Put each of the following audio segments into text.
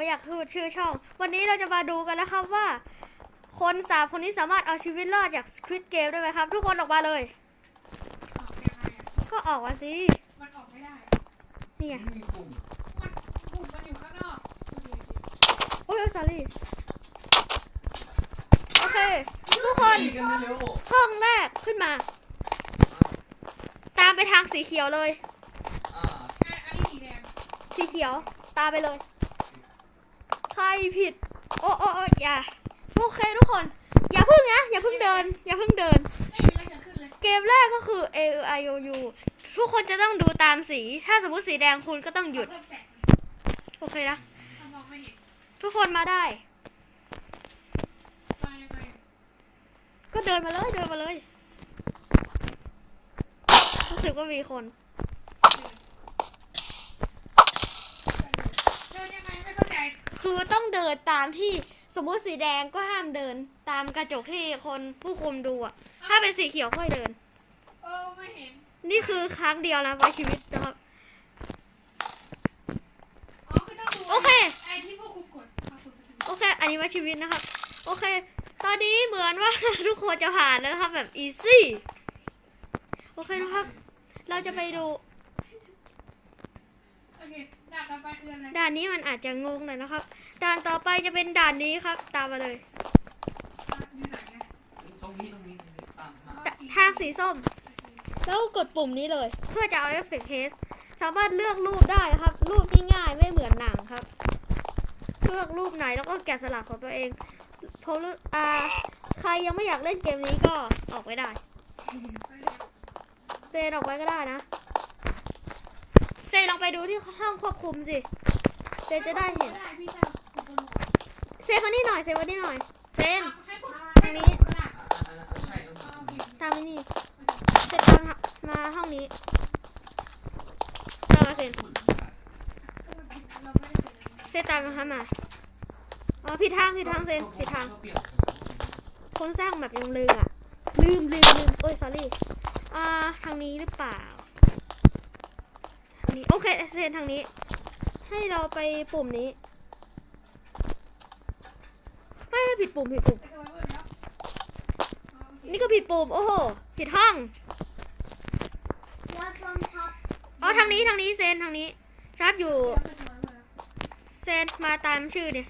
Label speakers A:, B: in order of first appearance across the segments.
A: ไม่อยากพูดชื่อช่อง วันนี้เราจะมาดูกันนะครับว่า คนสามคนนี้สามารถเอาชีวิตรอดจาก Squid Game ได้ไหมครับ ทุกคนออกมาเลย
B: ออกยังไงอะ
A: ก็ออกมาสิ
B: มันออกไม่ได้
A: นี่ไง
C: ไม่มีปุ่ม
B: มันปุ่มมันอยู่ข้างนอกโอเคโอเค
A: โอ้ยสอรี่โอเค ทุกคน
C: ตีกันเร็ว
A: ห้องแรกขึ้นมา ตามไปทางสีเขียวเลย
C: ๆอ่า
B: อันอันนี้สีแดง
A: สีเขียว ตามไปเลย ใครผิดโอ้โอ้โอ้อย่า โอเคทุกคน อย่าพึ่งนะ อย่าพึ่งเดิน อย่าพึ่งเดิน
B: ไม่มีอะไรเกิดขึ้นเลย
A: เกมแรกก็คือ A I O U ทุกคนจะต้องดูตามสี ถ้าสมมติสีแดงคุณก็ต้องหยุด
B: เพิ่มแสง
A: โอเคนะ
B: มันมองไม่เห็น
A: ทุกคนมาได้
B: มายังไง
A: ก็เดินมาเลย เดินมาเลยรู้สึกว่ามีคน คือต้องเดินตามที่สมมุติสีแดงก็ห้ามเดิน ตามกระจกที่คนผู้คุมดูอะถ้าเป็นสีเขียวค่อยเดิน
B: เออไม่เห็น
A: นี่คือครั้งเดียวนะไว้ชีวิตนะครับ
B: อ๋อคือต้องดู
A: โอเค
B: ไอ้ที่พวกคุมกดเอาคุณไปดู
A: โอเค อันนี้ไว้ชีวิตนะครับ โอเค ตอนนี้เหมือนว่า ทุกคนจะผ่านแล้วนะครับแบบอีซี่โอเคนะครับ เราจะไปดู
B: โอเค ด่านต่อไปคืออะไร
A: ด่านนี้มันอาจจะงงหน่อยนะครับ ด่านต่อไปจะเป็นด่านนี้ครับ ตามมาเลย
B: อยู่ไหนอะ
C: ตรงนี้ตรงนี้ตรงนี้ตามมา
A: ททางสีส้ม แล้วกดปุ่มนี้เลย เพื่อจะเอาเอฟเฟกต์เทสสามารถเลือกรูปได้นะครับ รูปที่ง่ายไม่เหมือนหนังครับ เลือกรูปไหนแล้วก็แกะสลักของตัวเองเพราะรู้อ่าใครยังไม่อยากเล่นเกมนี้ก็ออกไปได้ เซนออกไปก็ได้นะ เซลองไปดูที่ห้องควบคุมสิ เซจะได้เห็น เซนคนนี้หน่อยเซนคนนี้หน่อย เซนทางนี้
B: ให้กดกระดาษ
C: อะอันนั้นใช่ตรง
B: เอาโอ
C: นี้
B: เค
A: ตามมานี่เซตามมาห้องนี้ตามมาเซน
B: เราไม่ได้เซ
A: ตามมาครับมาอ๋อผิดทางผิดทางเซนผิดทาง คนสร้างแบบยังลืมอะ ลืมลืมลืมโอ้ย sorry อ่าทางนี้หรือเปล่าางนี้ โอเคเซนทางนี้ ให้เราไปปุ่มนี้ ไม่ไม่ผิดปุ่มผิดปุ่ม
B: ไปสวายเวิร์ดแล้วอ๋อโอเค
A: นี่ก็ผิดปุ่ม โอ้โห ผิดห้องอ๋อทางนี้ทางนี้เซนทางนี้ชาร์ปอยู่
B: แล้วไปสวายเวิร์ดแล้ว
A: เซนมาตามชื่อเนี่ย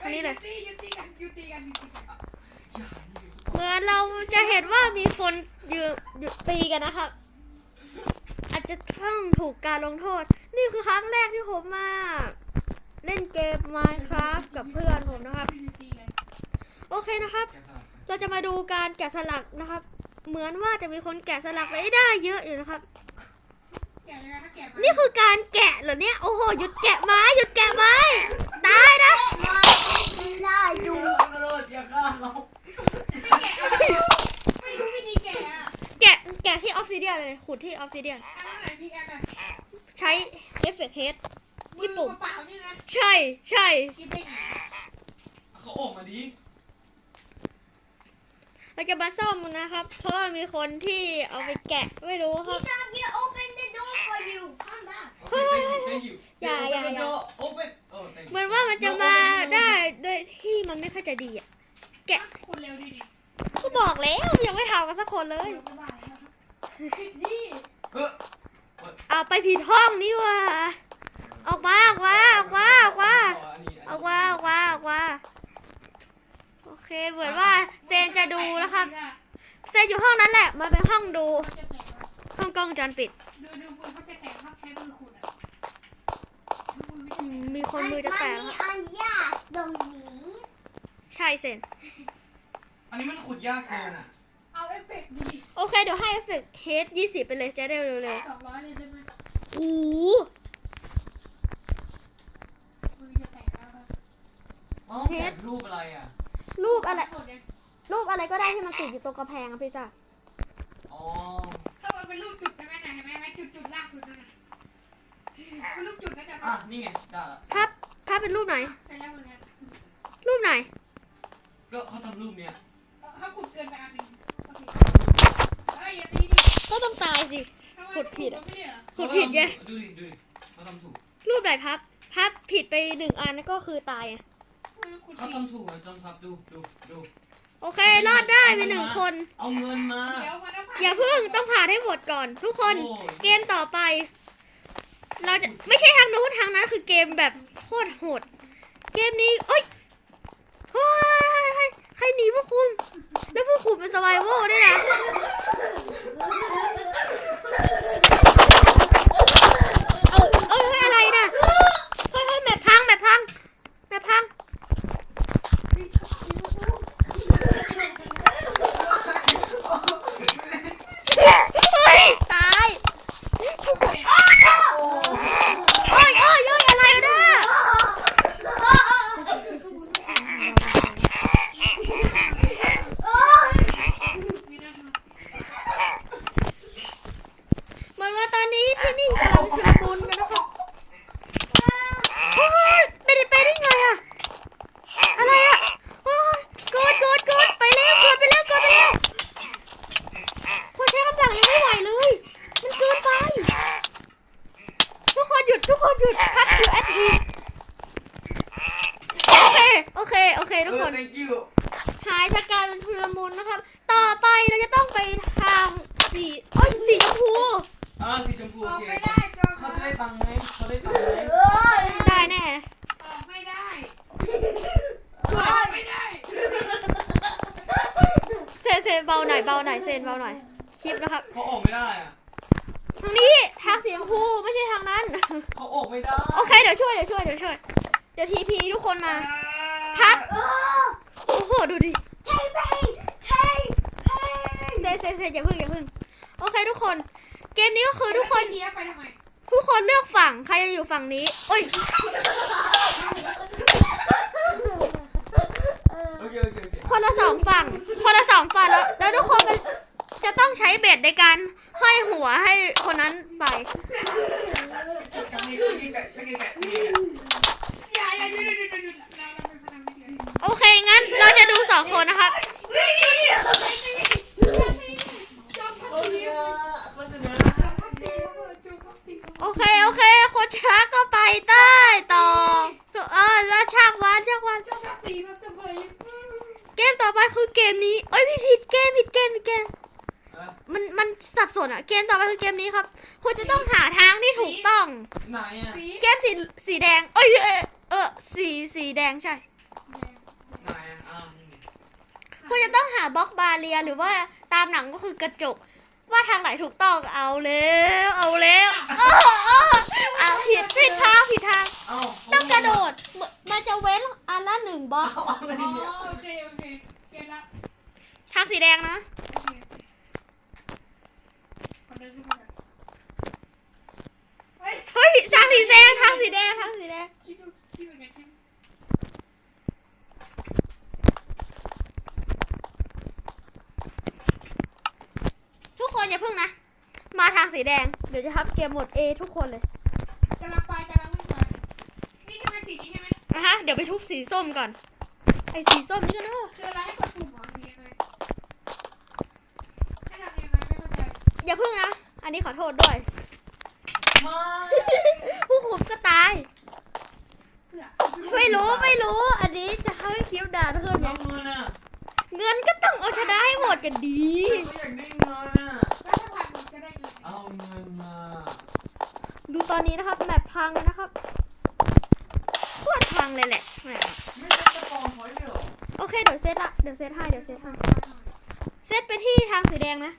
A: ทางนี้เลย
B: อ้ยุติกันยุติกันยุติกัน
A: เหมือนเราจะเห็นว่ามีคนยืนยืนตีกันนะครับอา จจะต้องถูกการลงโทษ นี่คือครั้งแรกที่ผมมา เล่นเกม Minecraft กับเพื่อนผมนะครับ
B: ยุติกัน
A: โอเคนะครับ
C: แกะสลัก
A: เราจะมาดูการแกะสลักนะครับ เหมือนว่าจะมีคนแกะสลักไว้ได้เยอะอยู่นะครับ
B: แกะเลยนะถ้าแกะมา
A: นี่คือการแกะเหรอเนี่ย โอ้โห หยุดแกะไม้ หยุดแกะไม้ ตายนะ
C: ได้ดูกระโดดอย่าฆ่าเขา
B: ไม่รู้วิธีแกะอะ
A: แกะแกะที่ออฟซิเดียนเลย ขุดที่ออฟซิเดียน
B: อันนั้น ไหนพี่แอมอะ
A: ใช้เอฟเฟกต์เฮด
B: มือเปล่าๆนี่นะ
A: ใช่ใช่
B: กินได้ไง
C: เขาออกมาดิ
A: เราจะมาซ่อมนะครับ เพราะว่ามีคนที่เอาไปแกะไม่รู้ครับ
D: I'm gonna open the door for you. Come back.
C: โอเค thank you
A: อย่าอย่าอย่า
C: โอ้เป็นโอ้ thank you
A: เหมือนว่ามันจะมาได้โดยที่มันไม่ค่อยจะดีอะ แกะ
B: คุณเร็วดีนี่
A: เขาบอกแล้วยังไม่ทำกันสักคนเลย
B: เร็วก็บ้าแล้วผิดที่
C: เฮ้ย
A: เอาไปผิดห้องนี่ว่ะออกมาออกมาออกมาออกมาออกมาออกมาออกมาโอเคเหมือนว่าเซนจะดูแล้วครับ เซนอยู่ห้องนั้นแหละมันเป็นห้องดู
B: เขาจะแตกแล้ว
A: ห้องกล้องวงจรปิด
B: ดูดูมือเขาจะแตกครับใช้มือขุดอะดูมือไม่
A: อื
B: จะแต
A: ม
B: ก
A: มีคนมือจะแตกแล้ว
D: Mommy, I'm yeah, the me.
A: ใช่เซน
C: อันนี้มันขุดยากเกินอะ
B: เอาเอฟเฟกต์ดี
A: โอ เคเดี๋ยวให้เอฟเฟกต์เฮดยี่สิบไปเลยจะได้เร็ว
B: สองร้อยเลยได้ไหม
A: ๆโอ้โห
B: มือจะแตกแล้วครับ
C: อ๋อแกะรูปอะไรอะ
A: รูปอะไร
B: หมดเลย
A: รูปอะไรก็ได้ที่มันติดอยู่ตรงกระแพงอะพี่จ้า
C: อ๋อ
B: ถ้ามันเป็นรูปจุดใช่ไหมนะเห็นไหมไหมจุดจุดล่างสุดนั่นน่ะเป็นรูปจุดนะจ๊ะ
C: อะ นี่ไง ได้ละ
A: ครับถ้าเป็นรูปไหน
B: เสร็จแล้วหมดแล้ว
A: รูปไหน
C: ก็เขาทำรูปเนี้ย
B: เขาขุดเกินไปอันหนึงโอเคเอ้ยอย่าตีดิ
A: ก็ต้องตายสิ
B: ทำไม
A: ขุดผิดอะ
B: ไม่ได้เหรอ
A: ขุดผิดไง
C: ดูดิดูดิเขาทำถูก
A: รูปไหนพับถ้าผิดไปหนึ่งอันก็คือตายอะ
B: คุณ
C: เขา
B: ดี
C: ทำถูกอะจำซับดูดูดู
A: โอเค รอดได้ไปหนึ่งคน
C: เอาเงินมา
B: เดี๋ยวมันต้องผ่าน
A: อย่าพึ่งต้องผ่านให้หมดก่อน ทุกคน
C: โอ้
A: เกมต่อไป เราจะไม่ใช่ทางนู้นทางนั้นคือเกมแบบโคตรโหด เกมนี้เอ้ยเฮ้ยเฮ้ยใครหนีพวกคุณ แล้วพวกคุณเป็นสไวเวอร์ด้วยนะเอ้ยเอ้ยเฮ้ยอะไรนะเฮ้ยเฮ้ยแมพพังแมพพังแมพพังเฮ้ยตายโอ้ยโอ้ยโอ้ยอะไรนะ
B: ไม่ได้ท
A: เหมือนว่าตอนนี้ที่นี่กำลังชุลมุนกันนะครับโอ้ยไม่ได้ไปได้ไงอะอะไรอะโอ้ยกดกดกดไปแล้วกดไปแล้วกดไปแล้วคนใช้คำสั่งยังไม่ไหวเลย มันเกินไป ทุกคนหยุดทุกคนหยุดพักอยู่แอดอีโอเค โอเค โอเค ทุกคน
C: เออ thank you
A: หายจากการเป็นชุลมุนนะครับ ต่อไปเราจะต้องไปทางสีโอ้ยสีชมพู
C: อ่าสีชมพูำ
B: อ
C: โอ
B: อก
C: เค
B: ไม่ได้จอม
C: เขาจะได้ตังค์ไหมเขาได้ตังค์ไหม
A: ได้แน่
B: ออกไม่ได้
A: ช่วย
B: ออกไม่ได้
A: เซนเซนเบาหน่อยเบาหน่อย เซนเบาหน่อย คลิปนะครับ
C: เขาออกไม่ได้อะ
A: ทางนี้ทางสีชมพูไม่ใช่ทางนั้น
C: เขาออกไม่ได้
A: โอเคเดี๋ยวช่วยเดี๋ยวช่วยเดี๋ยวช่วย เดี๋ยวทีพีทุกคนมา พักโอ้โหดูดิเซนเซนเซนอย่าพึ่งอย่าพึ่ง โอเคทุกคน เกมนี้ก็คือทุกคน
B: เลี้ยไปทำไม
A: ทุกคนเลือกฝั่งใครจะอยู่ฝั่งนี้โอ้ย
C: โอเคโอเคโอเค
A: คนละสองฝั่ง คนละสองฝั่งแล้วแล้วทุกคนมัน จะต้องใช้เบ็ดในการห้อยหัวให้คนนั้นไปโอเค งั้นเราจะดูสองคนนะครับโอเค โอเค คนช้าก็ไปใต้ต่อ เออ แล้วช่างวันช่างวัน
B: เก
A: มต่อไปคือเกมนี้ โอ้ยพี่ผิดเกมผิดเกมผิดเกม มันมันสับสนอะเกมต่อไปคือเกมนี้ครับ คุณจะต้องหาทางที่ถูกต้อง
C: ไหนอะ
B: สี
A: เกมสีสีแดงเอ้ยเออเออสีสีแดงใช่
C: ไหนอะอ่านี่ไง
A: คุณจะต้องหาบล็อกบาเรียหรือว่าตามหนังก็คือกระจก ว่าทางไหนถูกต้องเอาแล้วเอาแล้วเออเออเอาผิดผิดทางผิดทาง
C: เอ้า
A: ต้องกระโดดเหมือนมันจะเว้นอันละหนึ่งบล็อก
C: เอาอะไร
B: อ๋อ
C: เนี่ย
B: โอเคโอเคเกลียดละ
A: ทางสีแดงนะ
B: โอเคขอ เดินขึ้นมาก่อนเฮ้ย
A: เฮ้ยทางสีแดงทางสีแดงทางสีแดง
B: คิดดูคิดเหมือนกันใช่ไหม
A: ทุกคนอย่าเพิ่งนะ มาทางสีแดง เดี๋ยวจะทับเกมหมด A ทุกคนเลย
B: กำลังไปกำลังวิ่งไปนี่ใช่ไหมสีนี้ใช่ไหม
A: นะฮะ เดี๋ยวไปทุบสีส้มก่อน ไอ้สีส้มนี่ก็เนอะ
B: คืออะไรให้กดปุ่มเหรอหรือยังไงให้ทำยังไงไม่เข้าใจ
A: อย่าเพิ่งนะ อันนี้ขอโทษด้วย
C: มา
A: ผู้คุมก็ตาย
B: เพื่อ
A: ไม่รู้ไม่รู้ อันนี้จะทำให้คลิปด่าทุกคน
C: เอา
A: เนี่ย
C: เงินอะ
A: เงินก็ต้องเอาชนะให้หมดกันดี
C: เขาอยากได้เงินอะ
B: แล้วถ้าผ่านหมดจะได้เงินไหม
C: เอาเงินมา
A: ดูตอนนี้นะครับแมปพังนะครับโคตรพังเลยแหละแหม
C: ไม่ใช่จะปองพอยต์เลยเหรอ
A: โอเคเดี๋ยวเซตละเดี๋ยวเซตให้เดี๋ยวเซตให้เซตไปที่ทางสีแดงนะ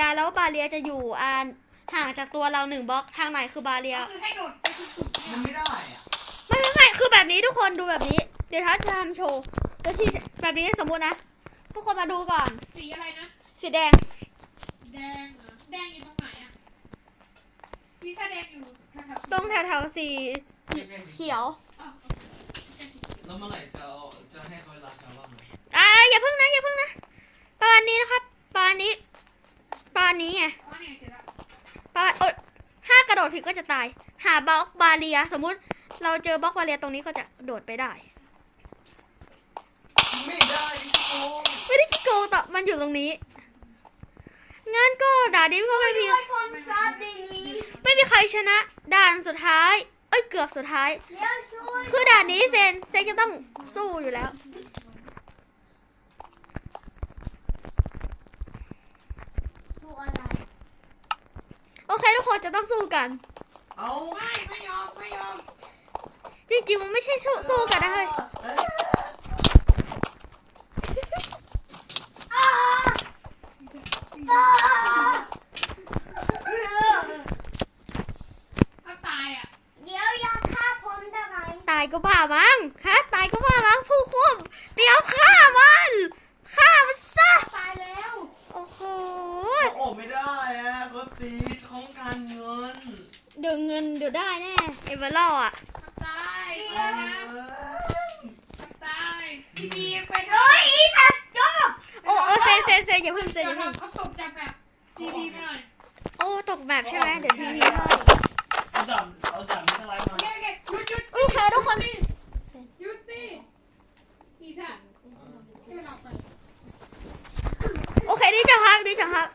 B: ย
A: แล้วบาเรียจะอยู่อ่าห่างจากตัวเราหนึ่งบล็อกทางไหนคือบาเรีย
B: ก็คือให้โดดไปสุดๆ
C: มันไม่ได้อะ
A: ไม่ไม่ไม่คือแบบนี้ทุกคนดูแบบนี้ เดี๋ยวทัศน์จะทำโชว์แล้วที่แบบนี้สมมุตินะ ทุกคนมาดูก่อน
B: สีอะไรนะ
A: สีแดง
B: แดงเหรอแดงอยู่ตรงไหนอะพี่แสดงอยู่แถวๆ
A: ตรงแถวๆสี
C: ใกล้ๆสี
A: เขียว
B: อ๋อโอเค
C: แล้วเมื่อไหร่จะเอาจะให้เขาราชาบ้างไหม
A: อ่าอย่าเพิ่งนะอย่าเพิ่งนะปลานี้นะครับปลานี้ ปลานี้ไง
B: อ๋อเนี่ยเจอแล้ว
A: ปลาออถ้ากระโดดผิดก็จะตาย หาบล็อกบาเรีย สมมุติเราเจอบล็อกบาเรียตรงนี้ก็จะโดดไปได้
C: ไม่ได้พี่โกง
A: ไม่ได้ขี้โกงต่มันอยู่ตรงนี้ งั้นก็ด่านนี้ก็ไม่มีไม่มีใครชนะ ด่านสุดท้าย เอ้ยเกือบสุดท้าย คือด่านนี้เซนเซนจะต้องสู้อยู่แล้ว
D: สู้อะไร
A: โอเคทุกคนจะ ต้องสู้กัน
C: เอา
B: ไม่ไม่ยอมไม่ยอม
A: จริงๆมันไม่ใช่สู้สู้กันนะเฮ้ย
D: อ้าอ้า
B: ถ้าตายอะ
D: เดี๋ยวอย่าฆ่าผมได้ไหม
A: ตายก็บ้ามั้งฮะตายก็บ้ามั้งผู้คุมเดี๋ยวฆ่ามันฆ่ามันซะ
B: ตายแล้ว
A: โอ้โห
C: เขาออกไม่ได้อะเขาตีของการเงิน
A: เดี๋ยวเงินเดี๋ยวได้แน่เอเวอร์ล่อะ
B: ตายตายนะตายทีพีไปเถ
D: เฮ้
B: อะ
D: ยอีทัสจบ
A: โอ้โอ้เซ นเซนเซนอย่าเพิ่งเซนอย่าเพิ่ง
B: เขาตกจากแบบทีพีไปหน่อย
A: โอ้ตกแบบใช่ไหมเดี๋ยวทีพีให้
C: เอาดับเอาดับไม่อะไรมา
B: โอเคโอเคหยุดหยุด
A: โอเคทุกคน
B: หยุดดิอีท่าให้เราไป
A: โอเคนี่จะพักนี่จะพัก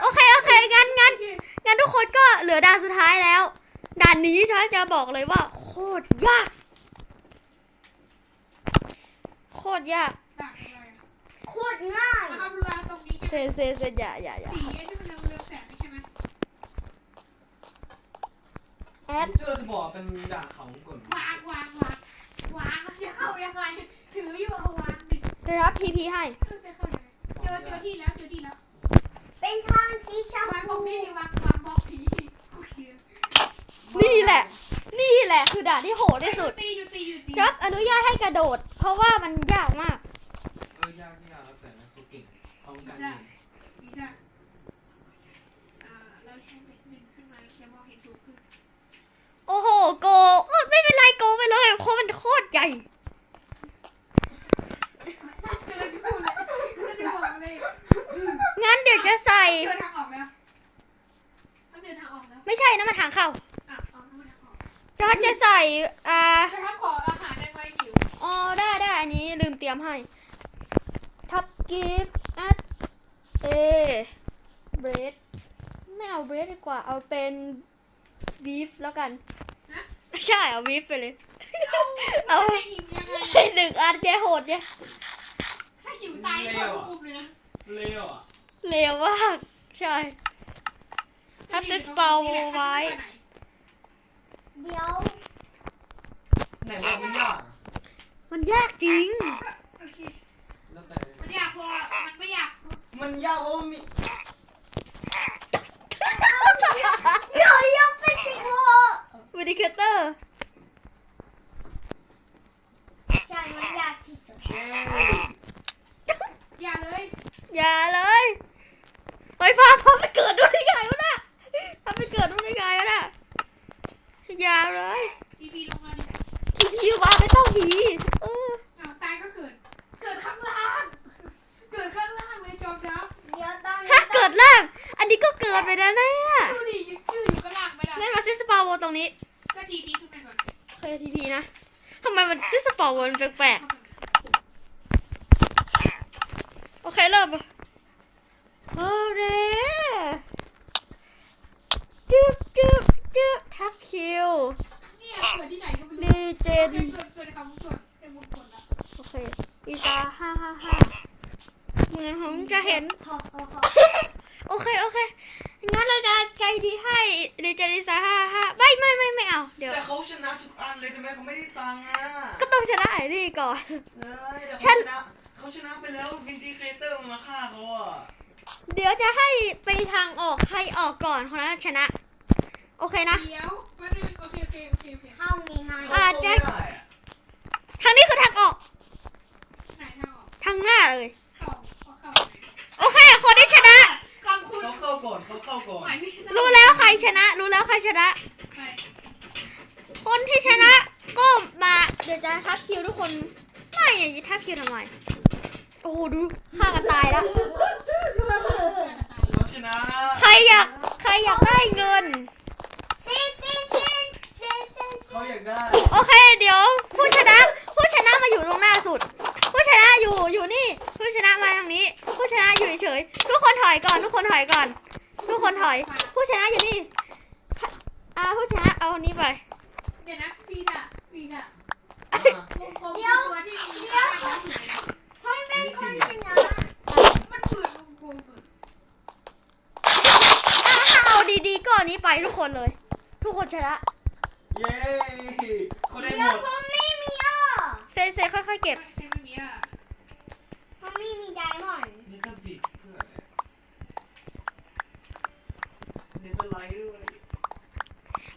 A: โอเคโอเคงั้นงั้นงั้นทุกคนก็เหลือด่านสุดท้ายแล้ว ด่านนี้ฉันจะบอกเลยว่า โคตรยาก โคตรยาก
B: ดักอะไรอะ
D: โค ตรง่าย
B: นะครับเรือตรงนี้
A: เซนเซนเซนอย่าอย่าอย่า
B: สีไอ้ที่มันเรืองเรืองแสงใช่ไหม
A: แอด
C: เจอจะบอกเป็นด่าเขาก่อน
B: วางวางวางวางจะเข้ายังไงถืออยู่เอาวางดิ
A: เดี๋ยวรับพีพีให้
B: จะเข้ายังไงเจอเจอที่แล้วเจอที่แล้ว
D: เป็นทางสีชม
B: วางตร
D: พู
B: งนี้ดิวางวางบล็อกผีกูเชียร์
A: นี่แหละ นี่แหละคือด่านที่โหดที่สุด
B: ตีอยู่ตีอยู่ตี
A: จับอนุญาตให้กระโดด เพราะว่ามันยากมาก
C: เออ ยากยากแล้วแต่นะเขาเก่งของการเงิน
B: ดีจ้ะอ่าเราใช้เบ็ดหนึ่งขึ้นมาจะมองเห็นสูงขึ้น
A: โอ้โหโกเอ้ยไม่เป็นไรโกไปเลยเพราะมันโคตรใหญ่
B: กำลังจะพูดเลยกำลังจะบอกเลย
A: งั้นเดี๋ยวจะใส่
B: เดินทางออกแล้วต้องเดินทางออกแล้ว
A: ไม่ใช่นะมันทางเข้า
B: อะเอาเดินทางออก
A: จอร์จจะใส่อ่า
B: จะทับขออาหารได้ไหมหิว
A: อ๋อได้ได้อันนี้ลืมเตรียมให้ ทับกิฟต์อัดเอเบรดไม่เอาเบรดดีกว่า เอาเป็นบีฟแล้วกัน
B: นะ
A: ใช่ เอาบีฟไปเลย
B: เอา
A: เอา
B: จะอิ่มยังไง
A: หนึ่งอันเจ๊โหดเนี่ย
B: ถ้าหิวตายคนควบคุมเลยนะ
C: เร็วอะ
A: เลวมาก ใช่ทับเซสเปาไว้
D: เดี๋ยว
C: ไหนบอกมันยากอะ
A: มันยากจริง
B: โอเค
C: แล้วแต่
B: มันอยากพอมันไม่อยาก
C: มันยากเพราะมันมี
D: เดี๋ยวยังเป็นจริงเหรอ
A: วิดิเคเตอร์
D: ใช่มันยากที่สุด
B: อย่าเลย
A: อย่าเลยไปพาพาไปเกิดด้วยได้ไงวะน่ะพาไปเกิดด้วยได้ไงวะน่ะอย่าเลย
B: ทีพีลงมาดิ
A: ทีพี วางไม่ต้องผีเออ
B: เอาตายก็เกิด เกิดข้างล่าง เกิดข้างล่างเลยจอมทัพ
D: เดี๋ยวตอน
A: ถ้าเกิดล่าง อันนี้ก็เกิดไปแล้วเนี่ย
B: ดูดิยังชื่ออยู่ข้างล่างไม่ได้
A: งั้นมาซิสปาโวตรงนี้
B: ก็ทีพีขึ้นไปก่อน
A: เคยทีพีนะทำไมมันซิสปาโวมันแปลกๆโอเคเริ่มโอเคจึ๊บจึ๊บจึ๊บทักคิว
B: เนี่ยเกิดที่ไหนก็ไม่รู้
A: ดี เจน
B: เกิดเกิดในคำพูดเต็มวงกลแล้ว
A: โอเคอีซาห้าห้าห้าเหมือนผมจะเห็น
D: พอพอพอ
A: โอเคโอเคงั้นเราจะใจดีให้ดีเจลิซาห้าห้าไม่ไม่ไม่ไม่เอาเดี๋ยว
C: แต่เขาชนะทุกอันเลยทำไมเขาไม่ได้ตังค์อะ
A: ก็ต้องชนะไอ้นี่ก่อน
C: เฮ้ยแต่
A: ฉั
C: เขา
A: น
C: ชนะเขาชนะไปแล้ววินดีเคเตอร์มาฆ่าเขาอะ
A: เดี๋ยวจะให้ไปทางออกใครออกก่อนคนนั้นชนะ โอเคนะ
B: เดี๋ยวมาหนึ่งโอเคโอเคโอเคโอเค
D: เข้าง่าย
A: อะ
C: เขาสู้ไม่ได้อะ
A: ทางนี้คือทางออก
B: ไหนทางออก
A: ทางหน้าเลย
B: เข้าเข้า
A: โอเค คนที่ชนะ
B: คำคุณ
C: เขาเข้าก่อนเขาเข้าก่อน
B: หมายไม่ได้
A: รู้แล้วใครชนะ รู้แล้วใครชนะ
B: ไป
A: คนที่ชนะ ก็มา เดี๋ยวจะทับคิวทุกคน ไม่อย่าทับคิวทำไม โอ้โหดูฆ่ากันตายแล้ว
C: เขาชนะ
A: ใครอยาก ใครอยากได้เงิน
D: ๆซินซินซินซินซิน
C: เขาอยากได้
A: โอ เคเดี๋ยว ผู้ชนะ ผู้ชนะมาอยู่ตรงหน้าสุด ผู้ชนะอยู่อยู่นี่ ผู้ชนะมาทางนี้ ผู้ชนะอยู่เฉยๆทุกคนถอยก่อน ทุกคนถอยก่อน ทุกคนถอย ผู้ชนะอยู่นี่อ่าผู้ชนะเอาอันนี้ไป
B: เดี๋ยวนะปีศาจปีศาจ
C: อะ
B: วงกลมคือตัวที่มีค่าของสี
D: ให้เป็นคนชนะ
B: มันฝืนวงกลมอะ
A: ถ้าเอาดีๆก็อันนี้ไปทุกคนเลย ทุกคนชนะ
C: เย้
A: เซค่อยๆเก็บ
B: ไม่ใช่ไม่มีอะ
D: ผมไม่มีไดมอนด์
C: นี่ก็บิดเพื่ออะไรเนเธอร์ไลท์ด้วย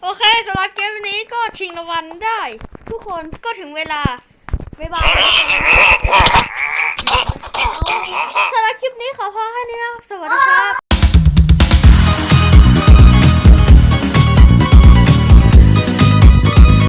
A: โอเคสำหรับเกมนี้ก็ชิงรางวัลได้ ทุกคนก็ถึงเวลา บ๊ายบายสำหรับคลิปนี้ขอพอแค่นี้นะครับสวัสดีครับ